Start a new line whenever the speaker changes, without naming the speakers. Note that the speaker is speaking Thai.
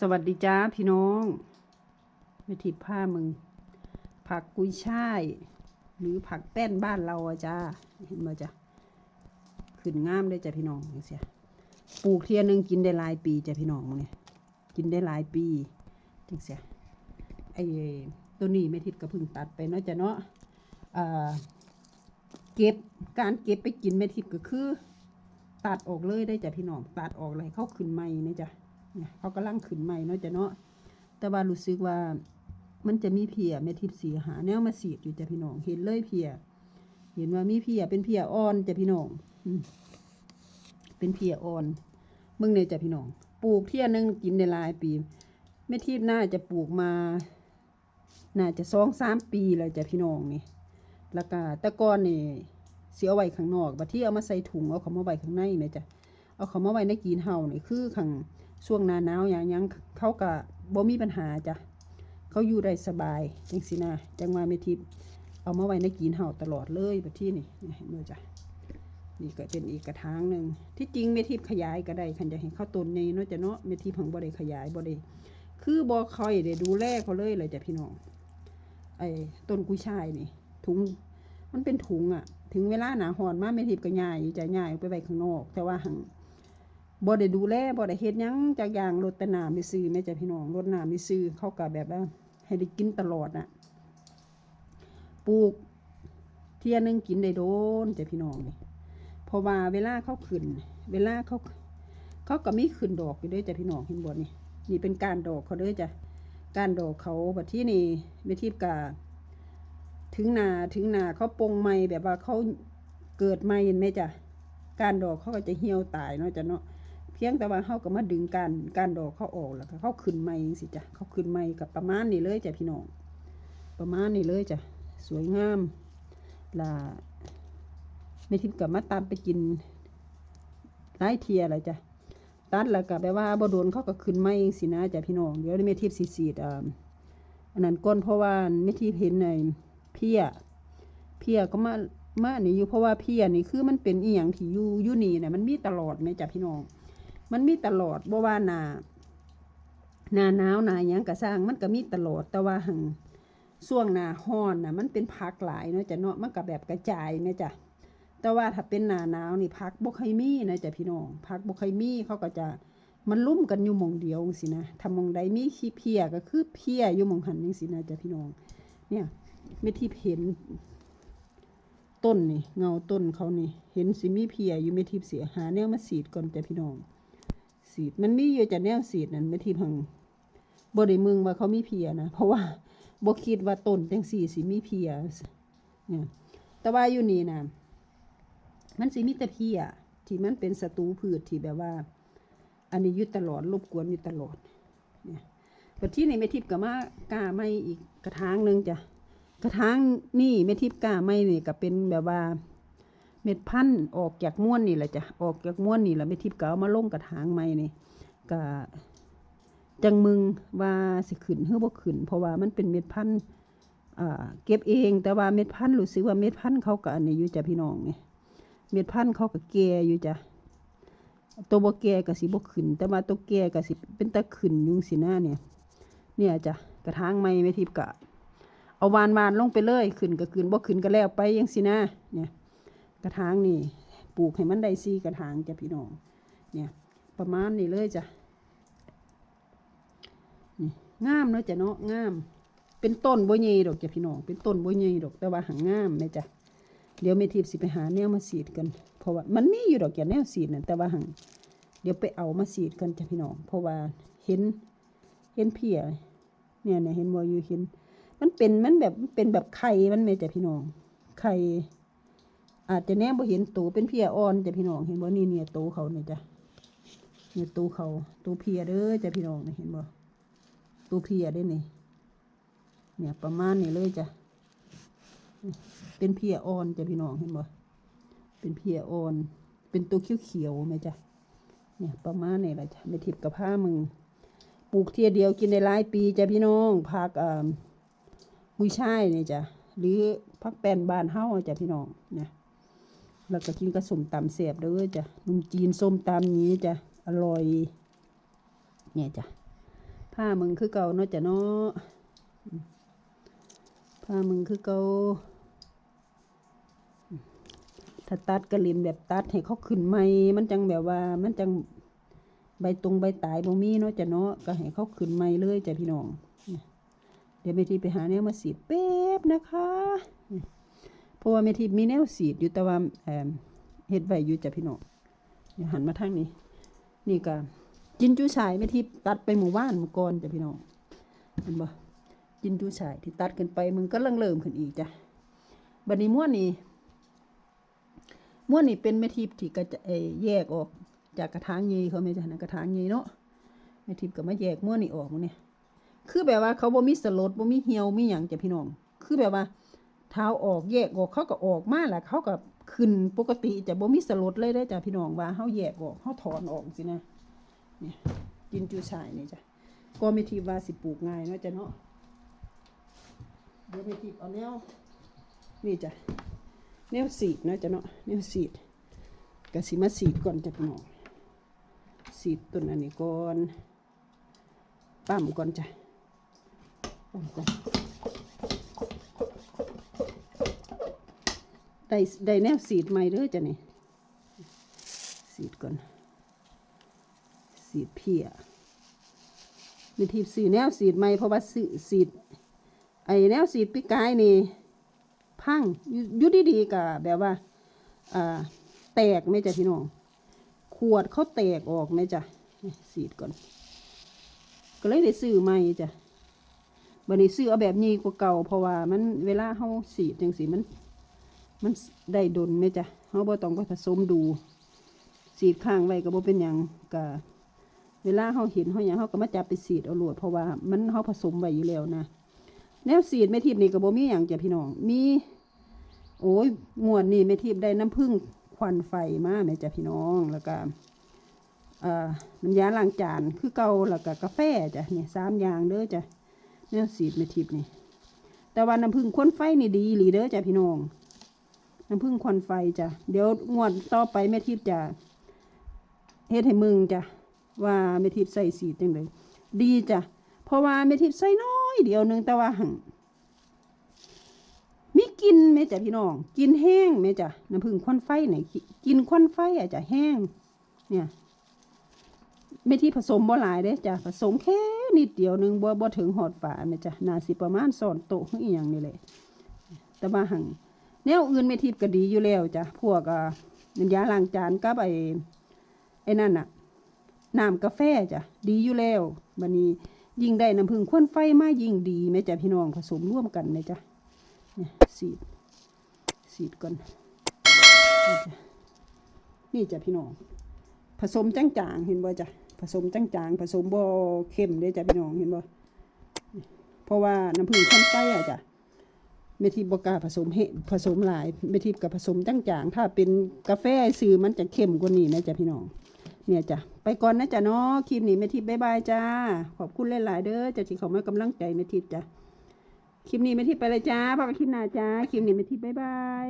สวัสดีจ้าพี่น้องไม่ทิผ้ามึง ผักกุยช่าย หรือผักแป้นบ้านเราอะจ้าเห็นมาจ้ะขึ้นงามได้จ้ะพี่น้องจังเสียปลูกเทียหนึงกินได้หลายปีจ้ะพี่น้องมึงเนี่ยกินได้หลายปีจังเสียไอ้ตัวนี้ไม่ทิดก็เพิ่งตัดไปเนาะจ้ะเนาะเก็บการเก็บไปกินไม่ทิดก็คือ ตัดออกเลยได้จ้ะพี่น้องตัดออกเลยเขาขึ้นใหม่นะจ๊ะ เขากำลังขึ้นใหม่เนาะจ้ะเนาะแต่ว่ารู้สึกว่ามันจะมีเพียแม่ทิพสีหาแนวมาสีดอยู่จ้ะพี่น้องเห็นเลยเพียเห็นว่ามีเพียเป็นเพียอ่อนจ้ะพี่น้องเป็นเพียอ่อนเมื่อเนี่ยจ้ะพี่น้องปลูกเที่ยหนึงกินได้หลายปีแม่ทิพน่าจะปลูกมา น่าจะสองสามปีแล้วจ้ะพี่น้องนี่แล้วก็ตะกอนนี่เสียเอาไว้ข้างนอกบัดที่เอามาใส่ถุงเอาเขามาไว้ข้างในแม่จ้ะเอาเขามาไว้ในกีนเฮานี่คือข้าง ช่วงหนาหนาวอย่างยังเขาก็บ่มีปัญหาจ้ะเขาอยู่ได้สบายจังสินะจังว่าไม่ทิพเอามาไว้ในกีนเฮาตลอดเลยบัดที่นี่เห็นบ่จ้ะนี่ก็เป็นอีกกระถางหนึ่งที่จริงเมทิพขยายก็ได้คันจะเห็นเขาต้นในเนาะจะเนาะเมทิพของบ่ได้ขยายบ่ได้คือบ่คอยได้ดูแลเขาเลยเลยจ้ะพี่น้องไอ้ต้นกุยช่ายนี่ถุงมันเป็นถุงอะถึงเวลาหนาหอนมาไม่ทิพก็ย่ายจะย่ายออกไปไว้ข้างนอก แต่ว่าหัง บ่ได้ดูแลบ่ได้เฮ็ดหยังจากอย่างรถแต่น้ำไม่ซื้อแม่จ้ะพี่น้องรถน้ำไม่ซื้อเขาก็แบบว่าให้ได้กินตลอดน่ะปลูกเที่ยหนึงกินได้โดนจ้ะพี่น้องนี่เพราะว่าเวลาเขาขึ้น เวลาเขาเขาก็มีขึ้นดอกอยู่ด้วยจ้ะพี่น้องเห็นบ่นี่นี่เป็นการดอกเขาเด้อจ้ะการดอกเขาแบัดที่นี่ไม่ทิพย์กาถึงนาถึงนาเขาปงใหม่แบบว่าเขาเกิดใหม่เห็นไหมจ้ะการดอกเขาก็จะเหี่ยวตายเนาะจ้ะเนาะ เพียงแต่ว่าเขาก็มาดึงการการดอกเขาออกแล้วก็เขาขึ้นใหม่จังสิจ้ะเขาขึ้นใหม่กับประมาณนี้เลยจ้ะพี่น้องประมาณนี้เลยจ้ะสวยงามล่ะไม่ทิพย์กับมาตามไปกินไล่เทียอะไรจ้ะตัดแล้วก็แปลว่าบ่โดนเขาก็ขึ้นใหม่จังสินะจ้ะพี่น้องเดี๋ยวไม่ทิพสีสีด์อันนั้นก้นเพราะว่าไม่ทิพเห็นในเพียเพียก็มามานี่อยู่เพราะว่าเพียนี่คือมันเป็นอีหยังที่อยู่อยู่นี่เนี่ยมันมีตลอดไหมจ้ะพี่น้อง มันมีตลอดบ่ว่าหนาหนาหนาวหนาหยังกระสร้างมันก็มีตลอดแต่ว่าหังช่วงหนาฮ้อนนะมันเป็นพักหลายเนาะจ้ะเนาะมันก็แบบกระจายแม่จ้ะแต่ว่าถ้าเป็นหนาหนาวนี่พักบ่ค่อยมีนะจ้ะพี่น้องพักบ่ค่อยมีเขาก็จะมันลุ่มกันอยู่มองเดียวสินะถ้าหมองใดมีขี้เพียก็คือเพียอยู่มองหันจังสินะจ้ะพี่น้อง เนี่ยไม่ที่เห็น ต้นนี่เงาต้นเขานี่ เห็นสิมีเพียอยู่ไม่ทิพเสียหาแนวมาสีดก่อนจ้ะพี่น้อง สีด มันมีอยู่จะแนวสีดนั่นไม่ทิพหังบ่ได้มึงว่าเขามีเพียนะ เพราะว่าบ่คิดว่าต้นจังสี่สิมีเพียเนี่ยแต่ว่าอยู่นี่นะมันสิมีแต่เพียที่มันเป็นศัตรูพืชที่แบบว่า อันนี้อยุดตลอดรบกวนอยู่ตลอดเนี่ยปัจที่นี่แม่ทิพย์ก็มากาไม่อีกกระถางหนึ่งจ้ะกระถางนี่แม่ทิพย์กล้าไม่นี่ก็เป็นแบบว่า เม็ดพันธุ์ออกจากม้วนนี่แหละจ้ะออกจากม้วนนี่แหละแม่ทิพย์ก็เอามาลงกระถางใหม่นี่ก็จังมึงว่าสิขึ้นหรือบ่ขึ้นเพราะว่ามันเป็นเม็ดพันธุ์เก็บเองแต่ว่าเม็ดพันธุ์รู้สึกว่าเม็ดพันธุ์เขาก็อันนี้อยู่จ้ะพี่น้องนี่เม็ดพันธุ์เขาก็แก่อยู่จ้ะตัวบ่แก่ก็สิบ่ขึ้นแต่ว่าตัวแก่ก็สิเป็นตะขึ้นยุงสิหน้าเนี่ยเนี่ยจ้ะกระถางไม้ไม่ทิพย์กะเอาวานวานลงไปเลยขึ้นก็ขึ้นบ่ขึ้นก็แล้วไปยังสินะเนี่ย ระถางนี่ปลูกให้มันได้ซี่กระถางจ้ะพี่น้องเนี่ยประมาณนี้เลยจ้ะนี่งามเนาะจ้ะเนาะงาม เป็นต้นบ่ใหญ่ดอกจ้ะพี่น้องเป็นต้นบ่ใหญ่ดอกแต่ว่าหางงามแม่จ้ะเดี๋ยวแม่ทิพสิไปหาแนวมาสีดกันเพราะว่ามันมีอยู่ดอกจ้ะแนวสีดน่ะแต่ว่าหังเดี๋ยวไปเอามาสีดกันจ้ะพี่น้องเพราะว่าเห็นเห็นเพียเนี่ยเนี่ยเห็นบอยู่เห็น มันเป็นมันแบบเป็นแบบไข่มันแม่จ้ะพี่น้องไข่ อาจจะแนบบ่เห็นตัวเป็นเพียอ่อนจ้ะพี่น้องเห็นบ่นี่เนี่ยตัวเขาเนี่ยจ้ะเนี่ยตัวเขาตัวเพียเด้อจ้ะพี่น้องเห็นบ่ตัวเพียได้นี่เนี่ยประมาณนี้เลยจ้ะเป็นเพียอ่อนจ้ะพี่น้องเห็นบ่เป็นเพียอ่อน เป็นตัวเขียวๆแม่จ้ะเนี่ยประมาณนี้แหละจ้ะไม่ทิพกับผ้ามึงปลูกเทียเดียวกินได้หลายปีจ้ะพี่น้องผักอ่ากุยช่ายเนี่ยจ้ะหรือผักแปนบานเฮ้าจ้ะพี่น้องเนี่ย แล้วก็กินกับส้มตำแซ่บเด้อจ้ะนมจีนส้มตำนี้จ้ะอร่อย เนี่ยจ้ะผ้ามึงคือเก่าเนาะจ้ะเนาะผ้ามึงคือเก่าอืมถ้าตัดกระลินแบบตัดให้เขาขึ้นใหม่มันจังแบบว่า มันจังใบตรงใบตายบ่มีเนาะจ้ะเนาะก็ให้เขาขึ้นใหม่เลยจ้ะพี่น้องเดี๋ยวเมทีไปหาแนวมาสีดแป๊บนะคะ ราะว่าเมทีมีแนวสีดอยู่แต่ว่ามเฮ็ดไว้อยู่จ้ะพี่น้องเดี๋ยวหันมาทางนี้ นี่ก็จินจูชายไม่ที่ตัดไปหมู่บ้านเมื่อก่อนจ้ะพี่น้องเห็นบ่จินจูชายที่ตัดกันไปมึงก็เริ่มเริ่มขึ้นอีกจ้ะบัดนี้ม้วนนี่ม้วนนี่เป็นเมทิที่ก็จะแยกออกจากกระถางยีเขาไม่จ้ะนะกระถางยีเนาะเมทิพก็มาแยกม้วนนี่ออกมื้อนี่ย คือแบบว่าเขาบ่มีสลดบ่มีเหี่ยวมีหยังจ้ะพี่น้อง คือแบบว่า ท้าออกแยกออกเขาก็ออกมาแหละเขาก็ขึ้นปกติจะบ่มีสลดเลยได้จ้ะพี่น้องว่าเฮาแยกออกเฮาถอนออกสินะเนี่ยจินจูชายนี่จ้ะก็ไม่ทีว่าสิปลูกง่ายเนาะจ้ะเนาะเดี๋ยวไม่ทีเอาแนวนี่จ้ะแนวสีดนะจ้ะเนาะแนวสีดกสิมาสีดก่อนจ้ะพี่น้องสีดต้นอันนี้ก่อนปั้มก่อนจ้ะปั้มก่อน ได้ได้แนวสีดใหม่เด้อจ้ะนี่สีดก่อน สีดเพียมีทีสีแนวสีดไหม่เพราะว่าสีสีดไอแนวสีดปีกายนี่พังยู่อยู่ดีๆกะแบบว่าอ่าแตกไหม่จ้ะพี่น้องขวดเขาแตกออกไหมจ้ะสีดก่อน ก็เลยได้ซื้อใหม่จ้ะบันนี้ซื้อเอาแบบนี้กว่าเก่าเพราะว่ามันเวลาเขาสีดจังสีมัน มันได้ดนไหมจ้ะเขาบ่ต้องไปผสมดู สีดข้างไว้ก็บ่เป็นหยังกะเวลาเขาเห็นเขาอย่างเขาก็มาจับไปสีดเอาหลดเพราะว่ามันเขาผสมไว้อยู่แล้วนะแนวสีดแม่ทิพนี่ก็บ่มีอย่างจ้ะพี่น้องมีโอ้ยงวดนี่แม่ทิพได้น้ำผึ้งควันไฟมาแม่จ้ะพี่น้องแล้วก็น้ำยาล้างจานคือเก่าแล้วก็กาแฟจ้ะเนี่ยสามอย่างเด้อจ้ะแนวสีดแม่ทิพนี่แต่ว่าน้ำผึ้งควันไฟนี่ดีหลีเด้อจ้ะพี่น้อง น้ำผึ้งควันไฟจ้ะ เดี๋ยวงวดต่อไปแม่ทิพย์จะเฮ็ดให้มึงจ้ะ ว่าเมทิพย์ใส่สีจังเลย ดีจ้ะ เพราะว่าเมทิพย์ใส่น้อยเดียวหนึงแต่ว่าหังมีกินไหมจ้ะพี่น้อง กินแห้งไหมจ้ะ น้ำผึ้งควันไฟไหนกินควันไฟอะจ้ะแห้ง เนี่ยเมทิพย์ผสมบ่หลายเด้จ้ะผสมแค่นิดเดียวหนึงบ่บ่ถึงหอดฝาไหมจ้ะน่าสิประมาณสอนโตะอีหยังนี่แหละแต่ว่าหัง แนวอื่นเมทิพก็ดีอยู่แล้วจ้ะพวกอ่าน้ำยาล้างจานกับไอ้ไอ้นั่นน่ะน้ำกาแฟจ้ะดีอยู่แล้วบันนี้ยิ่งได้น้ำผึ้งควนไฟมายิ่งดีแม่จ้ะพี่น้องผสมร่วมกันเลยจ้ะเนี่ยสีดสีดก่อนนี่จ้ะนี่จ้ะพี่น้องผสมจางๆเห็นบ่จ้ะผสมจางๆผสมบ่เข้มเลยจ้ะพี่น้องเห็นบ่เพราะว่าน้ำผึ้งควนไฟอะจ้ะ เมทิบกาผสมเฮผสมหลายเมทิกับผสมจางถ้าเป็นกาแฟซื้อมันจะเข้มกว่านี้นะจ๊ะพี่น้อง เนี่ยจ้ะไปก่อนนะจ๊ะเนาะคลิปนี้เมทิบายบายจ้า ขอบคุณหลาย ๆ เด้อจ้ะที่เขามากำลังใจเมทิจ้ะคลิปนี้เมทิไปเลยจ้าพบกันคลิปหน้าจ้าคลิปนี้เมทิบายบาย